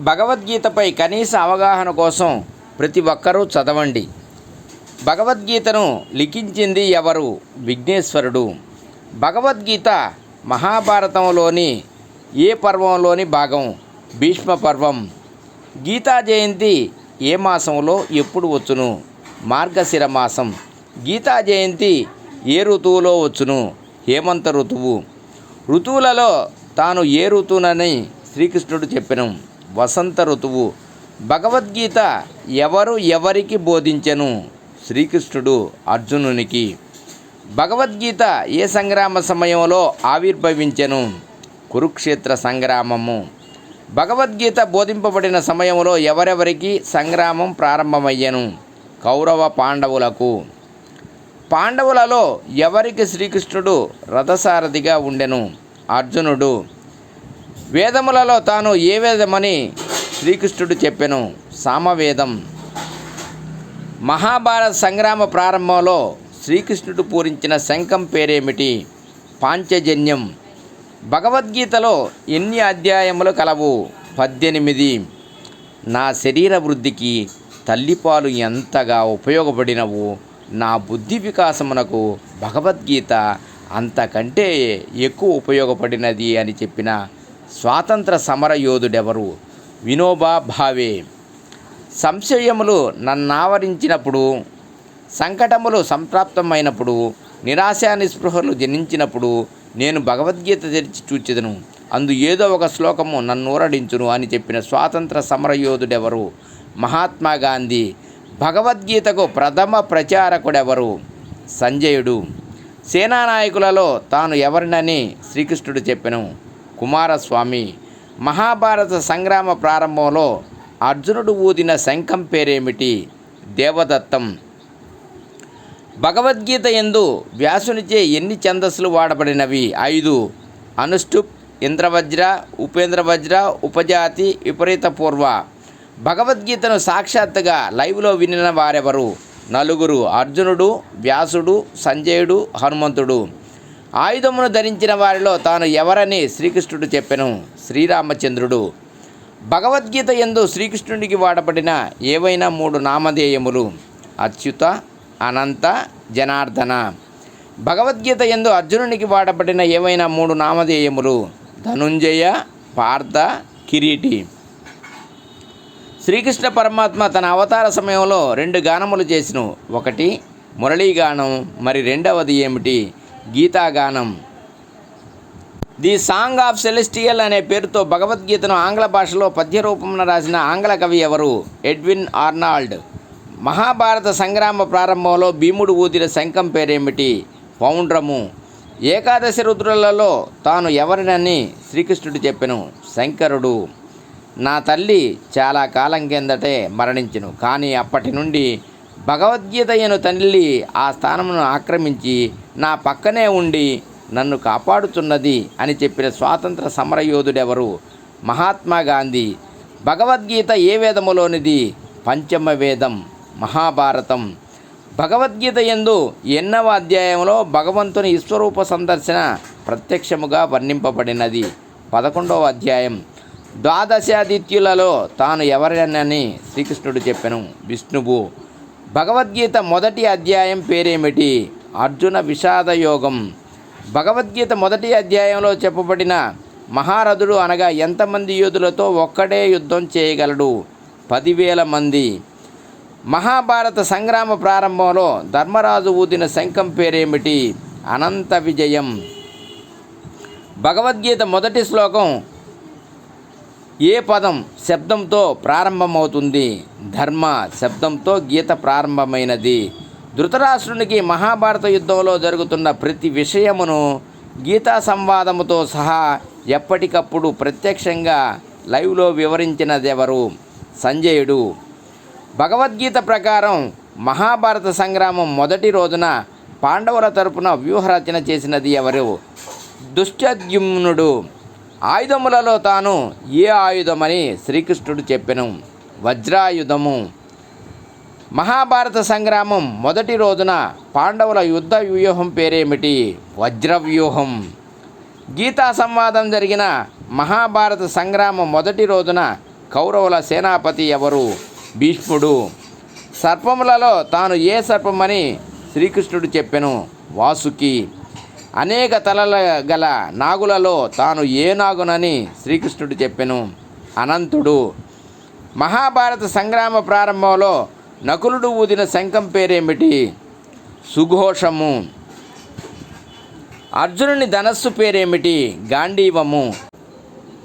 భగవద్గీతపై కనీస అవగాహన కోసం ప్రతి ఒక్కరూ చదవండి. భగవద్గీతను లిఖించింది ఎవరు? విఘ్నేశ్వరుడు. భగవద్గీత మహాభారతంలోని ఏ పర్వంలోని భాగం? భీష్మ పర్వం గీతా జయంతి ఏ మాసంలో? ఎప్పుడు వచ్చును? మార్గశిర మాసం. గీతా జయంతి ఏ ఋతువులో వచ్చును? హేమంత ఋతువు. ఋతువులలో తాను ఏ ఋతువునని శ్రీకృష్ణుడు చెప్పినం. వసంత ఋతువు. భగవద్గీత ఎవరు ఎవరికి బోధించెను? శ్రీకృష్ణుడు అర్జునునికి. భగవద్గీత ఏ సంగ్రామ సమయంలో ఆవిర్భవించెను? కురుక్షేత్ర సంగ్రామము. భగవద్గీత బోధింపబడిన సమయంలో ఎవరెవరికి సంగ్రామం ప్రారంభమయ్యను? కౌరవ పాండవులకు. పాండవులలో ఎవరికి శ్రీకృష్ణుడు రథసారథిగా ఉండెను? అర్జునుడు. వేదములలో తాను ఏ వేదమని శ్రీకృష్ణుడు చెప్పెను? సామవేదం. మహాభారత సంగ్రామ ప్రారంభంలో శ్రీకృష్ణుడు పూరించిన శంఖం పేరేమిటి? పాంచజన్యం. భగవద్గీతలో ఎన్ని అధ్యాయములు కలవు? పద్దెనిమిది. నా శరీర వృద్ధికి తల్లిపాలు ఎంతగా ఉపయోగపడినవు? నా బుద్ధి వికాసమునకు భగవద్గీత అంతకంటే ఎక్కువ ఉపయోగపడినది అని చెప్పిన స్వాతంత్ర సమరయోధుడెవరు? వినోబా భావే. సంశయములు నన్నావరించినప్పుడు సంకటములు సంప్రాప్తమైనప్పుడు నిరాశ నిస్పృహలు జనించినప్పుడు నేను భగవద్గీత తెరిచి చూచెదను. అందు ఏదో ఒక శ్లోకము నన్ను ఊరడించును అని చెప్పిన స్వాతంత్ర సమరయోధుడెవరు? మహాత్మా గాంధీ. భగవద్గీతకు ప్రథమ ప్రచారకుడెవరు? సంజయుడు. సేనానాయకులలో తాను ఎవరినని శ్రీకృష్ణుడు చెప్పెను. కుమారస్వామి. మహాభారత సంగ్రామ ప్రారంభంలో అర్జునుడు ఊదిన శంఖం పేరేమిటి? దేవదత్తం. భగవద్గీత ఎందు వ్యాసునిచే ఎన్ని ఛందస్సులు వాడబడినవి? ఐదు. అనుష్టుప్ ఇంద్రవజ్ర ఉపేంద్రవజ్ర ఉపజాతి విపరీత పూర్వ. భగవద్గీతను సాక్షాత్తుగా లైవ్లో వినిన వారెవరు? నలుగురు. అర్జునుడు వ్యాసుడు సంజయుడు హనుమంతుడు. ఆయుధమును ధరించిన వారిలో తాను ఎవరని శ్రీకృష్ణుడు చెప్పెను. శ్రీరామచంద్రుడు భగవద్గీత ఎందు శ్రీకృష్ణుడికి వాడబడిన ఏవైనా మూడు నామధేయములు అచ్యుత అనంత జనార్దన. భగవద్గీత ఎందు అర్జునునికి వాడబడిన ఏవైనా మూడు నామధేయములు ధనుంజయ పార్థ కిరీటి. శ్రీకృష్ణ పరమాత్మ తన అవతార సమయంలో రెండు గానములు చేసిను. ఒకటి మురళీగానం మరి రెండవది ఏమిటి? గీతాగానం. ది సాంగ్ ఆఫ్ సెలెస్టియల్ అనే పేరుతో భగవద్గీతను ఆంగ్ల భాషలో పద్య రూపంలో రాసిన ఆంగ్ల కవి ఎవరు? Edwin Arnold. మహాభారత సంగ్రామ ప్రారంభంలో భీముడు ఊదిన శంఖం పేరేమిటి? పౌండ్రము. ఏకాదశి రుద్రులలో తాను ఎవరినని శ్రీకృష్ణుడు చెప్పెను. శంకరుడు. నా తల్లి చాలా కాలం కిందటే మరణించెను. కానీ అప్పటి నుండి భగవద్గీత అయిన తల్లి ఆ స్థానమును ఆక్రమించి నా పక్కనే ఉండి నన్ను కాపాడుతున్నది అని చెప్పిన స్వాతంత్ర సమరయోధుడెవరు? మహాత్మా గాంధీ. భగవద్గీత ఏ వేదములోనిది? పంచమ వేదం మహాభారతం. భగవద్గీత ఎందు ఎన్నవ అధ్యాయంలో భగవంతుని విశ్వరూప సందర్శన ప్రత్యక్షముగా వర్ణింపబడినది. పదకొండవ అధ్యాయం. ద్వాదశాదిత్యులలో తాను ఎవరినని శ్రీకృష్ణుడు చెప్పెను. విష్ణువు. భగవద్గీత మొదటి అధ్యాయం పేరేమిటి? అర్జున విషాద యోగం భగవద్గీత మొదటి అధ్యాయంలో చెప్పబడిన మహారథుడు అనగా ఎంతమంది యోధులతో ఒక్కడే యుద్ధం చేయగలడు? పదివేల మంది. మహాభారత సంగ్రామ ప్రారంభంలో ధర్మరాజు ఊదిన శంఖం పేరేమిటి? అనంత విజయం. భగవద్గీత మొదటి శ్లోకం ఏ పదం శబ్దంతో ప్రారంభమవుతుంది? ధర్మ శబ్దంతో గీత ప్రారంభమైనది. ధృతరాష్ట్రునికి మహాభారత యుద్ధంలో జరుగుతున్న ప్రతి విషయమును గీతా సంవాదముతో సహా ఎప్పటికప్పుడు ప్రత్యక్షంగా లైవ్లో వివరించినదెవరు? సంజయుడు. భగవద్గీత ప్రకారం మహాభారత సంగ్రామం మొదటి రోజున పాండవుల తరపున వ్యూహరచన చేసినది ఎవరు? దుశ్చద్యుమ్నుడు ఆయుధములలో తాను ఏ ఆయుధమని శ్రీకృష్ణుడు చెప్పెను. వజ్రాయుధము. మహాభారత సంగ్రామం మొదటి రోజున పాండవుల యుద్ధ వ్యూహం పేరేమిటి? వజ్రవ్యూహం. గీతా సంవాదం జరిగిన మహాభారత సంగ్రామం మొదటి రోజున కౌరవుల సేనాపతి ఎవరు? భీష్ముడు. సర్పములలో తాను ఏ సర్పమని శ్రీకృష్ణుడు చెప్పెను? వాసుకి. అనేక తలల గల నాగులలో తాను ఏ నాగునని శ్రీకృష్ణుడు చెప్పెను? అనంతుడు. మహాభారత సంగ్రామ ప్రారంభంలో నకులుడు ఊదిన శంఖం పేరేమిటి? సుఘోషము. అర్జునుని ధనస్సు పేరేమిటి? గాంధీవము.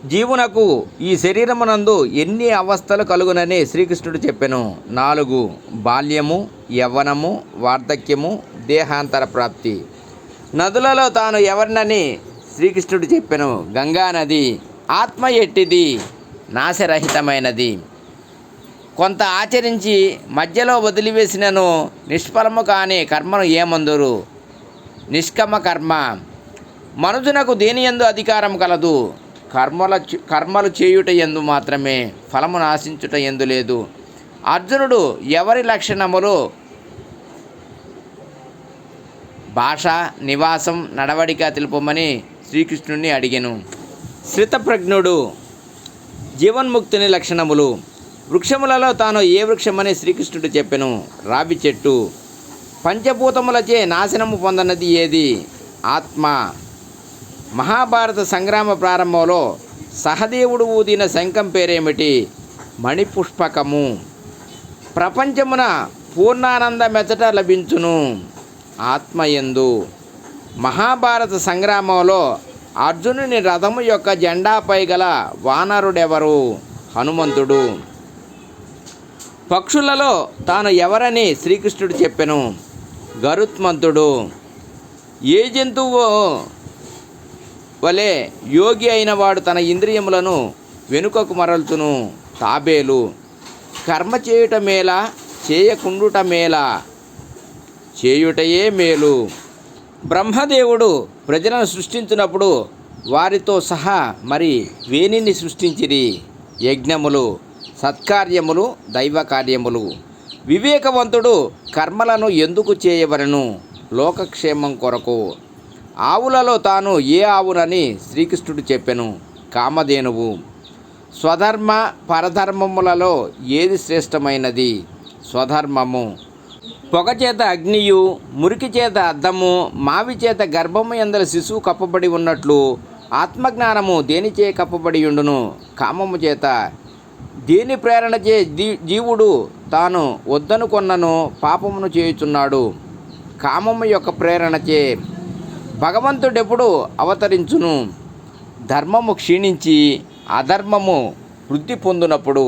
జీవునకు ఈ శరీరమునందు ఎన్ని అవస్థలు కలుగునని శ్రీకృష్ణుడు చెప్పెను. నాలుగు బాల్యము యవ్వనము వార్ధక్యము దేహాంతర ప్రాప్తి. నదులలో తాను ఎవరినని శ్రీకృష్ణుడు చెప్పెను. గంగా నది ఆత్మ ఎట్టిది? నాశరహితమైనది. కొంత ఆచరించి మధ్యలో వదిలివేసినను నిష్ఫలము కాని కర్మను ఏమందురు? నిష్కమ కర్మ. మనుజునకు దేని ఎందు అధికారం కలదు? కర్మల కర్మలు చేయుట ఎందు మాత్రమే ఫలము నాశించుట ఎందు లేదు. అర్జునుడు ఎవరి లక్షణములు? భాష నివాసం నడవడిక తెలుపమని శ్రీకృష్ణుని అడిగాను. శ్రితప్రజ్ఞుడు జీవన్ముక్తుని లక్షణములు. వృక్షములలో తాను ఏ వృక్షమని శ్రీకృష్ణుడు చెప్పెను? రావి చెట్టు. పంచభూతములచే నాశనము పొందనది ఏది? ఆత్మ. మహాభారత సంగ్రామ ప్రారంభంలో సహదేవుడు ఊదిన శంఖం పేరేమిటి? మణిపుష్పకము. ప్రపంచమున పూర్ణానంద మెచ్చట లభించును. ఆత్మయందు మహాభారత సంగ్రామంలో అర్జునుని రథము యొక్క జెండాపై గల వానరుడెవరు? హనుమంతుడు. పక్షులలో తాను ఎవరని శ్రీకృష్ణుడు చెప్పెను. గరుత్మంతుడు ఏ జంతువు వలె యోగి అయిన వాడు తన ఇంద్రియములను వెనుకకు మరల్చును? తాబేలు. కర్మ చేయుట మేలా చేయకుండుట మేలా? చేయుటయే మేలు. బ్రహ్మదేవుడు ప్రజలను సృష్టించినప్పుడు వారితో సహా మరి వేణిని సృష్టించిరి. యజ్ఞములు సత్కార్యములు దైవ కార్యములు. వివేకవంతుడు కర్మలను ఎందుకు చేయవలను? లోకక్షేమం కొరకు. ఆవులలో తాను ఏ ఆవునని శ్రీకృష్ణుడు చెప్పెను కామధేనువు. స్వధర్మ పరధర్మములలో ఏది శ్రేష్టమైనది? స్వధర్మము. పొగ చేత అగ్నియు మురికి చేత అద్దము మావి చేత గర్భము ఎందల శిశువు కప్పబడి ఉన్నట్లు ఆత్మజ్ఞానము దేనిచే కప్పబడి ఉండును? కామము చేత దేని ప్రేరణ చే జీవుడు తాను వద్దనుకొన్నను పాపమును చేయుచున్నాడు. కామము యొక్క ప్రేరణచే భగవంతుడెప్పుడు అవతరించును. ధర్మము క్షీణించి అధర్మము వృద్ధి పొందినప్పుడు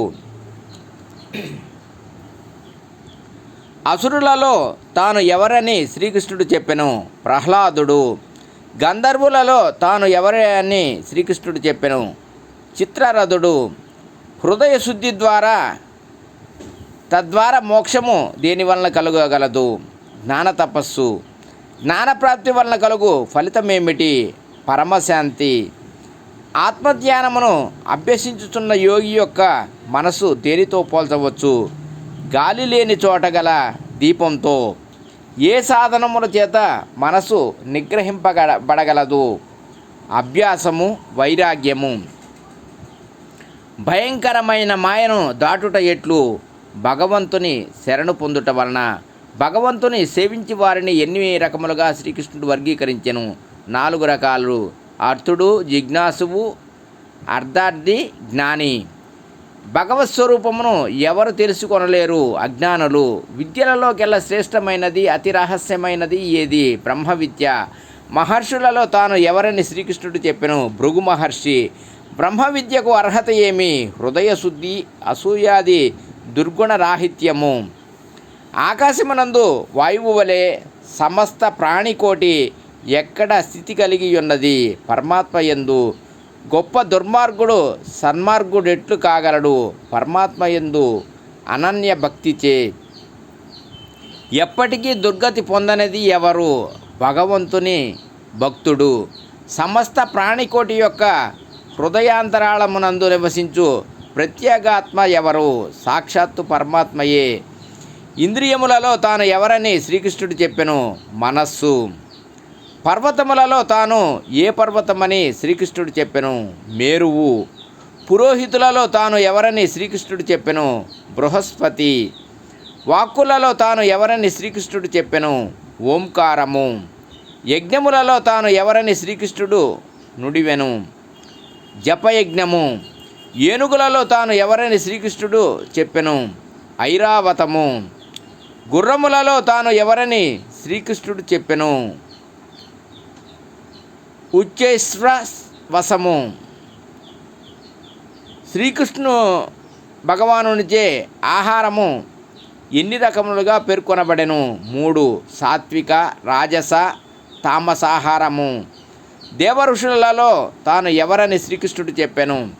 అసురులలో తాను ఎవరని శ్రీకృష్ణుడు చెప్పెను. ప్రహ్లాదుడు గంధర్వులలో తాను ఎవరని శ్రీకృష్ణుడు చెప్పెను. చిత్రరథుడు హృదయ శుద్ధి ద్వారా తద్వారా మోక్షము దేని వలన కలుగగలదు? జ్ఞాన తపస్సు. జ్ఞానప్రాప్తి వలన కలుగు ఫలితం ఏమిటి? పరమశాంతి. ఆత్మధ్యానమును అభ్యసించుతున్న యోగి యొక్క మనసు దేనితో పోల్చవచ్చు? గాలి లేని చోట గల దీపంతో. ఏ సాధనముల చేత మనసు నిగ్రహింపబడగలదు అభ్యాసము వైరాగ్యము. భయంకరమైన మాయను దాటుట ఎట్లు? భగవంతుని శరణు పొందుట వలన. భగవంతుని సేవించి వారిని ఎన్ని రకములుగా శ్రీకృష్ణుడు వర్గీకరించెను? నాలుగు రకాలు. అర్థుడు జిజ్ఞాసువు అర్ధార్థి జ్ఞాని. భగవత్ స్వరూపమును ఎవరు తెలుసుకొనలేరు? అజ్ఞానులు. విద్యలలోకెల్లా శ్రేష్టమైనది అతి రహస్యమైనది ఏది? బ్రహ్మ విద్య మహర్షులలో తాను ఎవరని శ్రీకృష్ణుడు చెప్పెను? భృగు మహర్షి బ్రహ్మ విద్యకు అర్హత ఏమి? హృదయ శుద్ధి అసూయాది దుర్గుణ రాహిత్యము. ఆకాశమునందు వాయువు వలె సమస్త ప్రాణికోటి ఎక్కడ స్థితి కలిగి ఉన్నది పరమాత్మ యందు. గొప్ప దుర్మార్గుడు సన్మార్గుడు ఎట్లు కాగలడు? పరమాత్మ యందు అనన్య భక్తిచే ఎప్పటికీ దుర్గతి పొందనది ఎవరు? భగవంతుని భక్తుడు. సమస్త ప్రాణికోటి యొక్క హృదయాంతరాళమునందు నివసించు ప్రత్యేగాత్మ ఎవరు? సాక్షాత్తు పరమాత్మయే. ఇంద్రియములలో తాను ఎవరని శ్రీకృష్ణుడు చెప్పెను? మనస్సు. పర్వతములలో తాను ఏ పర్వతమని శ్రీకృష్ణుడు చెప్పెను? మేరువు. పురోహితులలో తాను ఎవరని శ్రీకృష్ణుడు చెప్పెను? బృహస్పతి. వాక్కులలో తాను ఎవరని శ్రీకృష్ణుడు చెప్పెను? ఓంకారము. యజ్ఞములలో తాను ఎవరని శ్రీకృష్ణుడు నుడివెను? జపయజ్ఞము. ఏనుగులలో తాను ఎవరని శ్రీకృష్ణుడు చెప్పెను. ఐరావతము. గుర్రములలో తాను ఎవరని శ్రీకృష్ణుడు చెప్పెను. ఉచ్చేశ్వ వసము శ్రీకృష్ణు భగవానునిచే ఆహారము ఎన్ని రకములుగా పేర్కొనబడెను? మూడు సాత్విక రాజస తామసాహారము. దేవఋషులలో తాను ఎవరని శ్రీకృష్ణుడు చెప్పాను?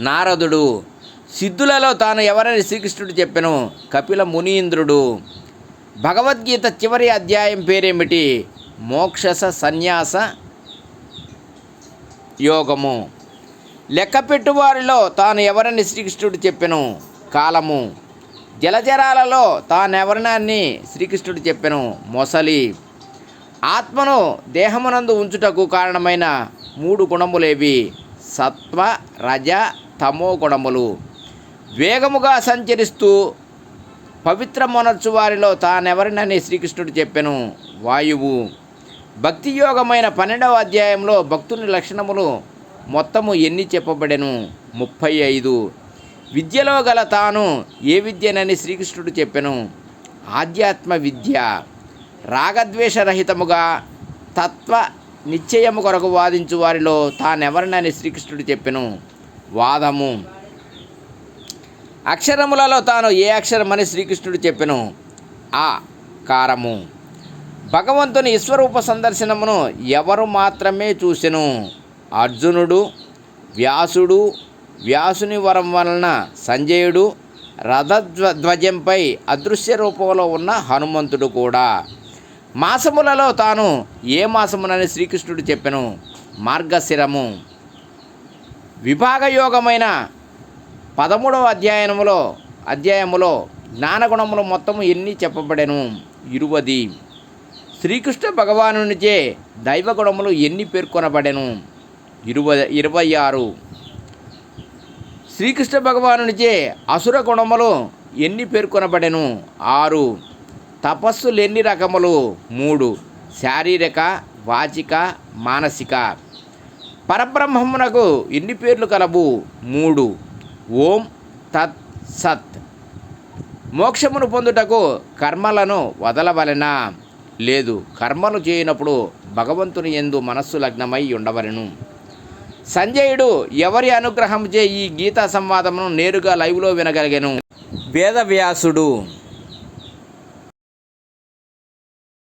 నారదుడు. సిద్ధులలో తాను ఎవరని శ్రీకృష్ణుడు చెప్పాను? కపిల మునీంద్రుడు. భగవద్గీత చివరి అధ్యాయం పేరేమిటి? మోక్షస సన్యాస యోగము. లెక్కపెట్టు వారిలో తాను ఎవరని శ్రీకృష్ణుడు చెప్పెను? కాలము. జలచరాలలో తానెవరినాన్ని శ్రీకృష్ణుడు చెప్పెను? మొసలి. ఆత్మను దేహమునందు ఉంచుటకు కారణమైన మూడు గుణములేవి. సత్వ రజ తమో గుణములు. వేగముగా సంచరిస్తూ పవిత్రమొనర్చు వారిలో తానెవరినని శ్రీకృష్ణుడు చెప్పెను. వాయువు. భక్తియోగమైన పన్నెండవ అధ్యాయంలో భక్తుని లక్షణములు మొత్తము ఎన్ని చెప్పబడెను? ముప్పై ఐదు. విద్యలో గల తాను ఏ విద్యనని శ్రీకృష్ణుడు చెప్పెను? ఆధ్యాత్మ విద్య. రాగద్వేషరహితముగా తత్వ నిశ్చయము కొరకు వాదించు వారిలో తానెవరినని శ్రీకృష్ణుడు చెప్పెను. వాదము. అక్షరములలో తాను ఏ అక్షరమని శ్రీకృష్ణుడు చెప్పెను. ఆ కారము. భగవంతుని విశ్వరూప సందర్శనమును ఎవరు మాత్రమే చూసెను. అర్జునుడు వ్యాసుడు వ్యాసుని వరం వలన సంజయుడు రథధ్వ ధ్వజంపై అదృశ్య రూపంలో ఉన్న హనుమంతుడు కూడా. మాసములలో తాను ఏ మాసమునని శ్రీకృష్ణుడు చెప్పెను? మార్గశిరము. విభాగయోగమైన పదమూడవ అధ్యాయములో అధ్యాయములో జ్ఞానగుణములు మొత్తము ఎన్ని చెప్పబడెను? ఇరువది. శ్రీకృష్ణ భగవానునిచే దైవగుణములు ఎన్ని పేర్కొనబడెను? ఇరువ ఇరవై ఆరు శ్రీకృష్ణ భగవానునిచే అసుర గుణములు ఎన్ని పేర్కొనబడెను? ఆరు. తపస్సులు ఎన్ని రకములు? మూడు. శారీరక వాచిక మానసిక. పరబ్రహ్మమునకు ఎన్ని పేర్లు కలవు? మూడు. ఓం తత్ సత్. మోక్షమును పొందుటకు కర్మలను వదలవలెనా. లేదు కర్మలు చేయనప్పుడు భగవంతుని ఎందు మనస్సు లగ్నమై ఉండవలెను. సంజయుడు ఎవరి అనుగ్రహంచే ఈ గీతా సంవాదమును నేరుగా లైవ్లో వినగలిగాను? వేదవ్యాసుడు.